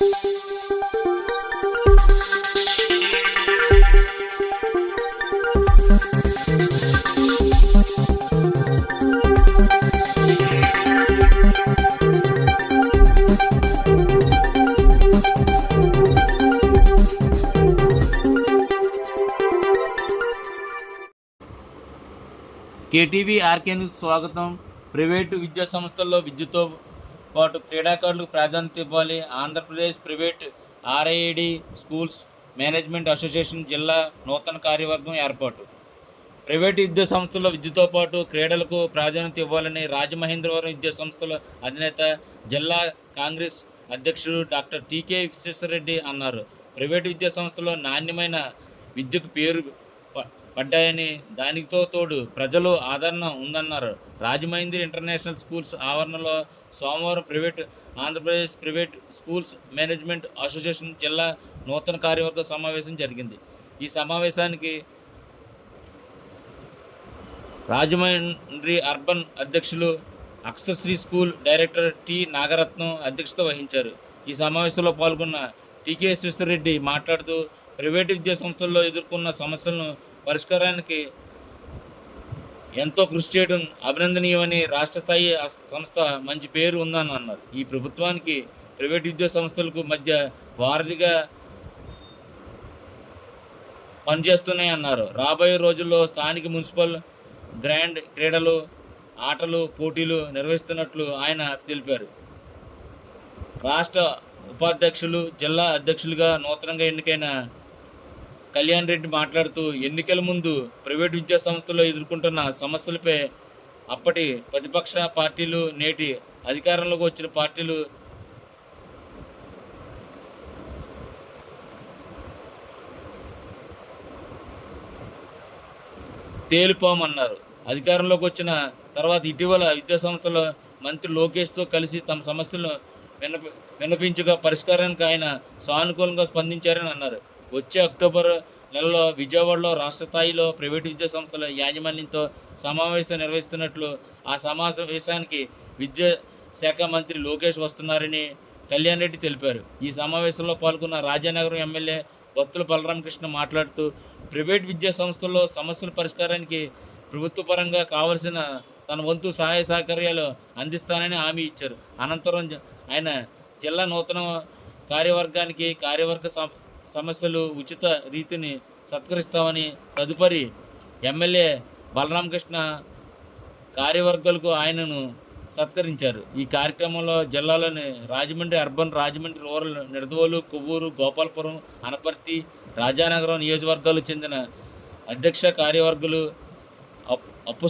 KTV RK news స్వాగతం. Private విద్యా సంస్థల్లో విద్యతో పాటు క్రీడాకారులకు ప్రాధాన్యత ఇవ్వాలి. Andhra Pradesh private RID schools management association జిల్లా నూతన కార్యవర్గం ఏర్పాటు. ప్రైవేటు విద్యా సంస్థల విద్యతో పాటు క్రీడలకు ప్రాధాన్యత ఇవ్వాలని రాజమహేంద్రవరం విద్యా సంస్థల అధినేత జిల్లా కాంగ్రెస్ అధ్యక్షుడు డాక్టర్ టీకే విశ్వేశ్వరరెడ్డి అన్నారు. ప్రైవేటు విద్యా సంస్థలో నాణ్యమైన విద్యకు పేరు పడ్డాయని దానితో తోడు ప్రజలు ఆదరణ ఉందన్నారు. రాజమహేంద్రి ఇంటర్నేషనల్ స్కూల్స్ ఆవరణలో సోమవారం private Andhra Pradesh private schools management association జిల్లా నూతన కార్యవర్గ సమావేశం జరిగింది. ఈ సమావేశానికి రాజమండ్రి అర్బన్ అధ్యక్షులు Akshasri school director T. Nagaratnam అధ్యక్షత వహించారు. ఈ సమావేశంలో పాల్గొన్న టీకే విశ్వరెడ్డి మాట్లాడుతూ ప్రైవేటు విద్యా సంస్థల్లో ఎదుర్కొన్న సమస్యలను పరిష్కారానికి ఎంతో కృషి చేయడం అభినందనీయమని రాష్ట్ర స్థాయి సంస్థ మంచి పేరు ఉందని అన్నారు. ఈ ప్రభుత్వానికి ప్రైవేట్ విద్యా సంస్థలకు మధ్య వారధిగా పనిచేస్తున్నాయి అన్నారు. రాబోయే రోజుల్లో స్థానిక మున్సిపల్ గ్రాండ్ క్రీడలు ఆటలు పోటీలు నిర్వహిస్తున్నట్లు ఆయన తెలిపారు. రాష్ట్ర ఉపాధ్యక్షులు జిల్లా అధ్యక్షులుగా నూతనంగా ఎన్నికైన కళ్యాణ్ రెడ్డి మాట్లాడుతూ ఎన్నికల ముందు ప్రైవేట్ విద్యా సంస్థలు ఎదుర్కొంటున్న సమస్యలపై అప్పటి ప్రతిపక్ష పార్టీలు నేటి అధికారంలోకి వచ్చిన పార్టీలు తేలిపోమన్నారు. అధికారంలోకి వచ్చిన తర్వాత ఇటీవల విద్యా సంస్థల మంత్రి లోకేష్తో కలిసి తమ సమస్యలను విన్నప విన్నపించగా పరిష్కారానికి ఆయన సానుకూలంగా స్పందించారని అన్నారు. వచ్చే అక్టోబర్ నెలలో విజయవాడలో రాష్ట్ర స్థాయిలో ప్రైవేటు విద్యా సంస్థల యాజమాన్యంతో సమావేశం నిర్వహిస్తున్నట్లు ఆ సమావేశానికి విద్యా శాఖ మంత్రి లోకేష్ వస్తున్నారని కళ్యాణ్ రెడ్డి తెలిపారు. ఈ సమావేశంలో పాల్గొన్న రాజానగరం ఎమ్మెల్యే బత్తుల బలరామకృష్ణ మాట్లాడుతూ ప్రైవేట్ విద్యా సంస్థల్లో సమస్యల పరిష్కారానికి ప్రభుత్వపరంగా కావలసిన తన వంతు సహాయ సహకార్యాలు అందిస్తానని హామీ ఇచ్చారు. అనంతరం ఆయన జిల్లా నూతన కార్యవర్గానికి కార్యవర్గ సమస్యలు ఉచిత రీతిని సత్కరిస్తామని తదుపరి ఎమ్మెల్యే బలరామకృష్ణ కార్యవర్గాలకు ఆయనను సత్కరించారు. ఈ కార్యక్రమంలో జిల్లాలోని రాజమండ్రి అర్బన్ రాజమండ్రి రూరల్ నిడదవోలు కొవ్వూరు గోపాలపురం అనపర్తి రాజానగరం నియోజకవర్గాలకు చెందిన అధ్యక్ష కార్యవర్గులు అప్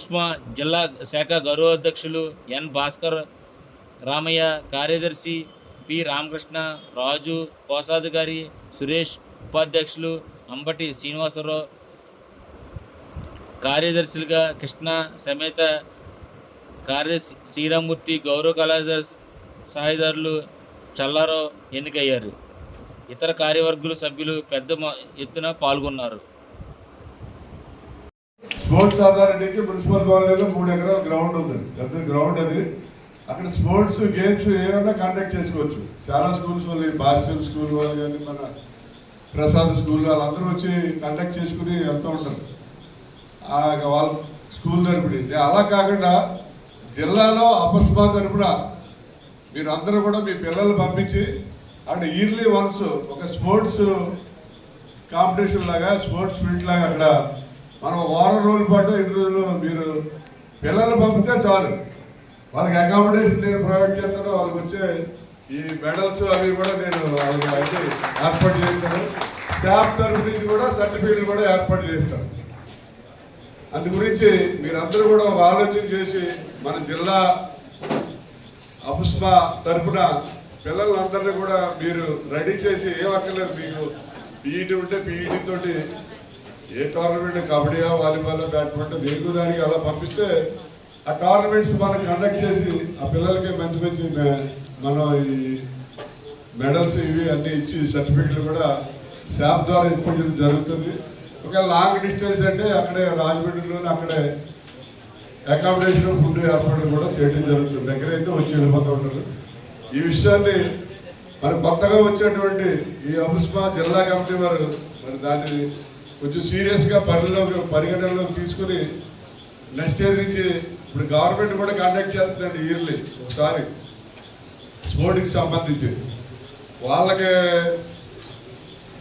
జిల్లా శాఖ గౌరవ అధ్యక్షులు ఎన్ భాస్కర్ రామయ్య కార్యదర్శి పి రామకృష్ణ రాజు కోశాధికారి సురేష్ ఉపాధ్యక్షులు అంబటి శ్రీనివాసరావు కార్యదర్శులుగా కృష్ణ సమేత కార్యదర్శి శ్రీరామూర్తి గౌరవ కళాశాల సహాయదారులు చల్లారావు ఎన్నికయ్యారు. ఇతర కార్యవర్గుల సభ్యులు పెద్ద ఎత్తున పాల్గొన్నారు. స్పోర్ట్స్ అథారిటీకి మున్సిపల్ కాలనీలో మూడు ఎకరాల గ్రౌండ్ ఉంది. పెద్ద గ్రౌండ్ అది. అక్కడ స్పోర్ట్స్ గేమ్స్ ఏమైనా కండక్ట్ చేసుకోవచ్చు. చాలా స్కూల్స్ వాళ్ళు బాస్టల్ స్కూల్ వాళ్ళు కానీ మన ప్రసాద్ స్కూల్ వాళ్ళందరూ వచ్చి కండక్ట్ చేసుకుని వెళ్తూ ఉంటారు. ఆ వాళ్ళ స్కూల్ తరపున. అలా కాకుండా జిల్లాలో అపస్మా తరపున మీరు అందరూ కూడా మీ పిల్లలు పంపించి అక్కడ ఇయర్లీ వన్స్ ఒక స్పోర్ట్స్ కాంపిటీషన్ లాగా స్పోర్ట్స్ మీట్ లాగా అక్కడ మనం వారం రోజుల పాటు ఎన్ని రోజులు మీరు పిల్లలు పంపితే చాలు. వాళ్ళకి అకామిడేషన్ నేను ప్రొవైడ్ చేస్తాను వాళ్ళకి వచ్చే ఈ మెడల్స్ అవి కూడా నేను అయితే ఏర్పాటు చేస్తాను. స్టాఫ్ తరఫు నుంచి కూడా సర్టిఫికేట్లు కూడా ఏర్పాటు చేస్తాను. అందు గురించి మీరందరూ కూడా ఒక ఆలోచన చేసి మన జిల్లా అపుష్ప తరఫున పిల్లలందరినీ కూడా మీరు రెడీ చేసి ఏం అక్కర్లేదు మీకు. పీఈటీ ఉంటే పీఈటీ తోటి ఏ టోర్నమెంట్ కబడ్డీ వాలీబాల్ బ్యాడ్మింటన్ దేనికి దానికి అలా పంపిస్తే ఆ టోర్నమెంట్స్ మనం కండక్ట్ చేసి ఆ పిల్లలకి మంచి మంచి మనం ఈ మెడల్స్ ఇవి అన్నీ ఇచ్చి సర్టిఫికెట్లు కూడా శాప్ ద్వారా ఇప్పించడం జరుగుతుంది. ఒకవేళ లాంగ్ డిస్టెన్స్ అంటే అక్కడే రాజమండ్రిలోనే అక్కడే అకామిడేషన్ ఫుడ్ ఏర్పాటు కూడా చేయడం జరుగుతుంది. దగ్గర అయితే వచ్చి వెళ్ళిపోతూ ఉంటారు. ఈ విషయాన్ని మరి కొత్తగా వచ్చేటువంటి ఈ అబుస్మా జిల్లా కమిటీ వారు మరి దాన్ని కొంచెం సీరియస్గా పరిలోకి పరిగణనలోకి తీసుకుని నెక్స్ట్ ఇయర్ నుంచి ఇప్పుడు గవర్నమెంట్ కూడా కండక్ట్ చేస్తుందండి ఇయర్లీ ఒకసారి. స్పోర్ట్కి సంబంధించి. వాళ్ళకి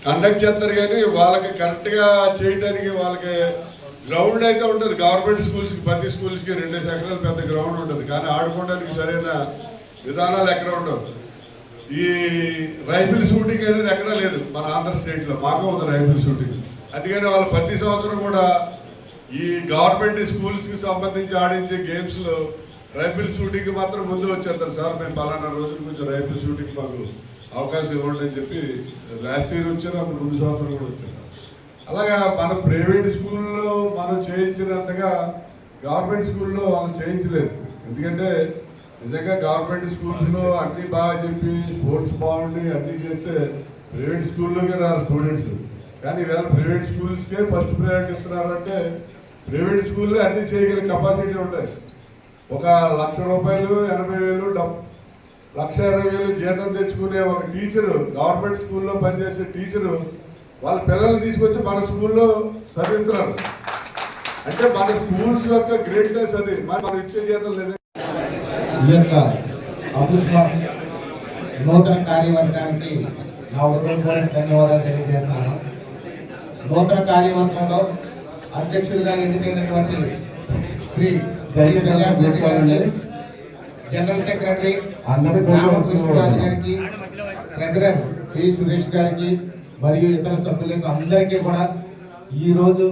కండక్ట్ చేస్తారు కానీ వాళ్ళకి కరెక్ట్గా చేయడానికి వాళ్ళకి గ్రౌండ్ అయితే ఉంటుంది. గవర్నమెంట్ స్కూల్స్కి ప్రతి స్కూల్స్కి రెండు ఎకరాలు పెద్ద గ్రౌండ్ ఉంటుంది. కానీ ఆడుకోవడానికి సరైన విధానాలు ఎక్కడ ఉండవు. ఈ రైఫిల్ షూటింగ్ అనేది ఎక్కడా లేదు మన ఆంధ్ర స్టేట్లో మాకు ఉంది రైఫిల్ షూటింగ్ అందుకని వాళ్ళు ప్రతి సంవత్సరం కూడా ఈ గవర్నమెంట్ స్కూల్స్కి సంబంధించి ఆడించే గేమ్స్లో రైఫిల్ షూటింగ్కి మాత్రం ముందు వచ్చేస్తారు. సార్ మేము పలానా రోజుల నుంచి రైఫిల్ షూటింగ్ మాకు అవకాశం ఇవ్వండి అని చెప్పి లాస్ట్ ఇయర్ వచ్చారు అప్పుడు రెండు సంవత్సరాలు కూడా వచ్చారు. అలాగా మన ప్రైవేట్ స్కూల్లో మనం చేయించినంతగా గవర్నమెంట్ స్కూల్లో వాళ్ళు చేయించలేదు ఎందుకంటే నిజంగా గవర్నమెంట్ స్కూల్స్లో అన్నీ బాగా చెప్పి స్పోర్ట్స్ బాగుండి అన్నీ చేస్తే ప్రైవేట్ స్కూల్లోకి రారు స్టూడెంట్స్. కానీ ఈవేళ ప్రైవేట్ స్కూల్స్కే ఫస్ట్ ప్రయారిటీ ఇస్తున్నారంటే ప్రైవేట్ స్కూల్లో అన్నీ చేయగల కెపాసిటీ ఉంటాయి. ఒక లక్ష రూపాయలు ఎనభై వేలు డబ్ లక్ష ఇరవై వేలు జీతం తెచ్చుకునే ఒక టీచరు గవర్నమెంట్ స్కూల్లో పనిచేసే టీచరు వాళ్ళ పిల్లల్ని తీసుకొచ్చి మన స్కూల్లో చదివించారు అంటే మన స్కూల్స్ యొక్క గ్రేట్నెస్ అది. మరి మనం ఇచ్చే జీతం లేదు? ఈ యొక్క నూతన కార్యవర్గానికి నా హృదయపూర్వక ధన్యవాదాలు తెలియజేస్తున్నాను. నూతన కార్యవర్గంలో అధ్యక్షుడిగా ఎన్నికైనటువంటి శ్రీ జనరల్ సెక్రటరీ రామకృష్ణరాజు గారికి ట్రెజరర్ పి సురేష్ గారికి మరియు ఇతర సభ్యులకు అందరికీ కూడా ఈ రోజు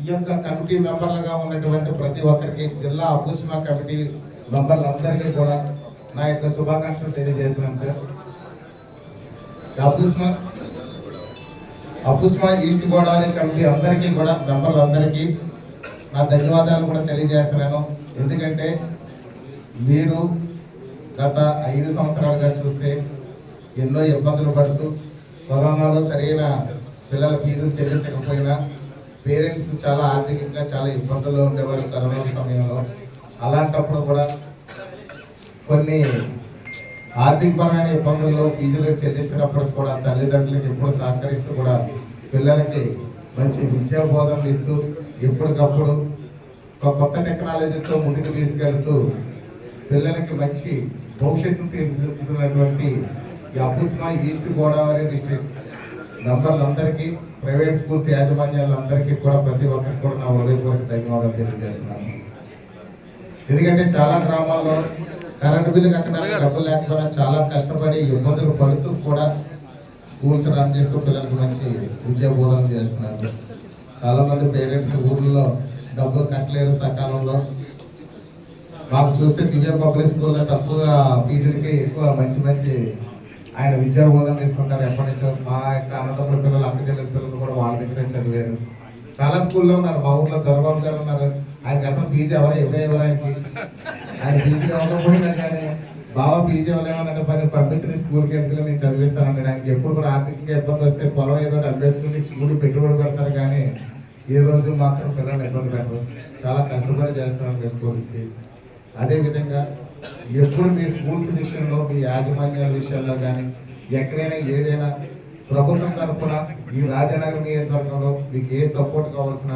ఈ యొక్క కమిటీ మెంబర్లుగా ఉన్నటువంటి ప్రతి ఒక్కరికి జిల్లా అపుష్మా కమిటీ మెంబర్లందరికీ కూడా నా యొక్క శుభాకాంక్షలు తెలియజేస్తున్నాను sir. Apusma Apusma east Godavari committee అందరికీ కూడా మెంబర్లందరికీ నా ధన్యవాదాలు కూడా తెలియజేస్తున్నాను. ఎందుకంటే మీరు గత ఐదు సంవత్సరాలుగా చూస్తే ఎన్నో ఇబ్బందులు పడుతూ కరోనాలో సరైన పిల్లల ఫీజులు చెల్లించకపోయినా పేరెంట్స్ చాలా ఆర్థికంగా చాలా ఇబ్బందుల్లో ఉండేవారు కరోనా సమయంలో. అలాంటప్పుడు కూడా కొన్ని ఆర్థికపరమైన ఇబ్బందుల్లో ఫీజులు చెల్లించినప్పుడు కూడా తల్లిదండ్రులకు ఎప్పుడు సహకరిస్తూ కూడా పిల్లలకి మంచి విద్యా బోధనలు ఇస్తూ ఎప్పటికప్పుడు ఒక కొత్త టెక్నాలజీతో ముందుకు తీసుకెళ్తూ పిల్లలకి మంచి భవిష్యత్తు తీర్చిదిద్దుతున్నటువంటి ఈ ఈస్ట్ గోదావరి డిస్ట్రిక్ట్. మెంబర్లందరికీ ప్రైవేట్ స్కూల్స్ యాజమాన్యాలందరికీ కూడా ప్రతి ఒక్కరికి కూడా నా హృదయపూర్వక ధన్యవాదాలు తెలియజేస్తున్నాను. ఎందుకంటే చాలా గ్రామాల్లో కరెంటు బిల్లు కట్టడానికి డబ్బులు లేకపోయినా చాలా కష్టపడి ఇబ్బందులు పడుతూ కూడా స్కూల్స్ రన్ చేస్తూ పిల్లలకు మంచి విద్యా బోధన చేస్తున్నారు. చాలా మంది పేరెంట్స్ ఊర్లలో డబ్బులు కట్టలేరు సకాలంలో. మాకు చూస్తే దివ్య పబ్లిక్ స్కూల్లో తక్కువగా ఫీజులకి ఎక్కువ మంచి మంచి ఆయన విద్యా బోధన తీసుకుంటారు ఎప్పటి నుంచో మా యొక్క అన్నదమ్ముల పిల్లలు అక్క పిల్లలు కూడా వాళ్ళ దగ్గరే చదివారు. చాలా స్కూల్లో ఉన్నారు. మా ఊర్లో దొరబాబు గారు ఉన్నారు. ఆయనకి అసలు ఫీజు ఎవరు ఎవరే ఎవరు ఆయనకి. ఆయన ఫీజు ఇవ్వకపోయినా కానీ బాబా ఫీజు ఇవ్వలేమన్నట్టు పని పంపించిన స్కూల్కి ఎందుకు నేను చదివిస్తానండి ఆయనకి ఎప్పుడు కూడా ఆర్థికంగా ఇబ్బంది వస్తే పొలం ఏదో అభ్యసుకుని స్కూల్ పెట్టుబడి పెడతారు కానీ ఈ రోజు మాత్రం పిల్లలు ఇబ్బంది పెట్టరు. చాలా కష్టపడి చేస్తున్నాం మీ స్కూల్స్కి అదేవిధంగా ఎప్పుడు మీ స్కూల్స్ విషయంలో మీ యాజమాన్యాల విషయాల్లో కానీ ఎక్కడైనా ఏదైనా ప్రభుత్వం తరఫున ఈ రాజనగర్ నియోజకవర్గంలో మీకు ఏ సపోర్ట్ కావాల్సిన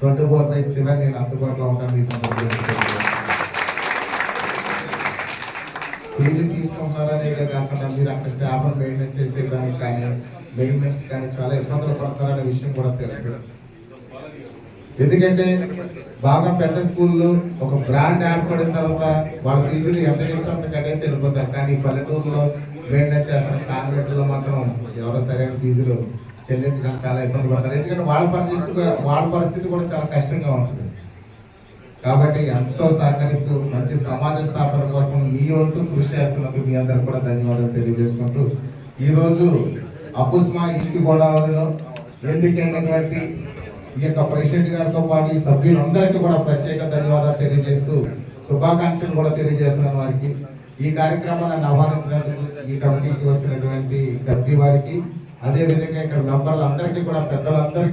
ట్వంటీ ఫోర్ బై సెవెన్ నేను అందుబాటులో ఉంటాను ఈ సందర్భంగా. ఫీజు తీసుకుంటున్నారనే కాకుండా మీరు అక్కడ స్టాఫ్ మెయింటైన్ చేసేదానికి కానీ మెయింటెనెన్స్ కానీ చాలా ఇబ్బందులు పడతారనే విషయం కూడా తెలుసు. ఎందుకంటే బాగా పెద్ద స్కూల్లో ఒక బ్రాండ్ ఏర్పడిన తర్వాత వాళ్ళ ఫీజులు ఎంత చెప్తే అంత కట్టేసి వెళ్ళిపోతారు. కానీ పల్లెటూరులో మెయింటైన్ చేస్తారు కాన్వెంట్లో మాత్రం ఎవరో సరైన ఫీజులు చెల్లించడానికి చాలా ఇబ్బంది పడతారు. ఎందుకంటే వాళ్ళ పరిస్థితి వాళ్ళ పరిస్థితి కూడా చాలా కష్టంగా ఉంటుంది. కాబట్టి ఎంతో సహకరిస్తూ మంచి సమాజ స్థాపన కోసం మీ వంతు కృషి చేస్తున్నందుకు మీ అందరికి కూడా ధన్యవాదాలు తెలియజేసుకుంటూ ఈరోజు అపుస్మా ఈస్ట్ గోదావరిలో ఎన్నికైనటువంటి ఈ యొక్క ప్రెసిడెంట్ గారితో పాటు ఈ సభ్యులందరికీ కూడా ప్రత్యేక ధన్యవాదాలు తెలియజేస్తూ శుభాకాంక్షలు కూడా తెలియజేస్తున్నాను వారికి. ఈ కార్యక్రమాన్ని ఆహ్వానించినందుకు ఈ కమిటీకి వచ్చినటువంటి కమిటీ వారికి. అదే విధంగా ఇక్కడ మెంబర్లందరికీ కూడా పెద్దలందరికీ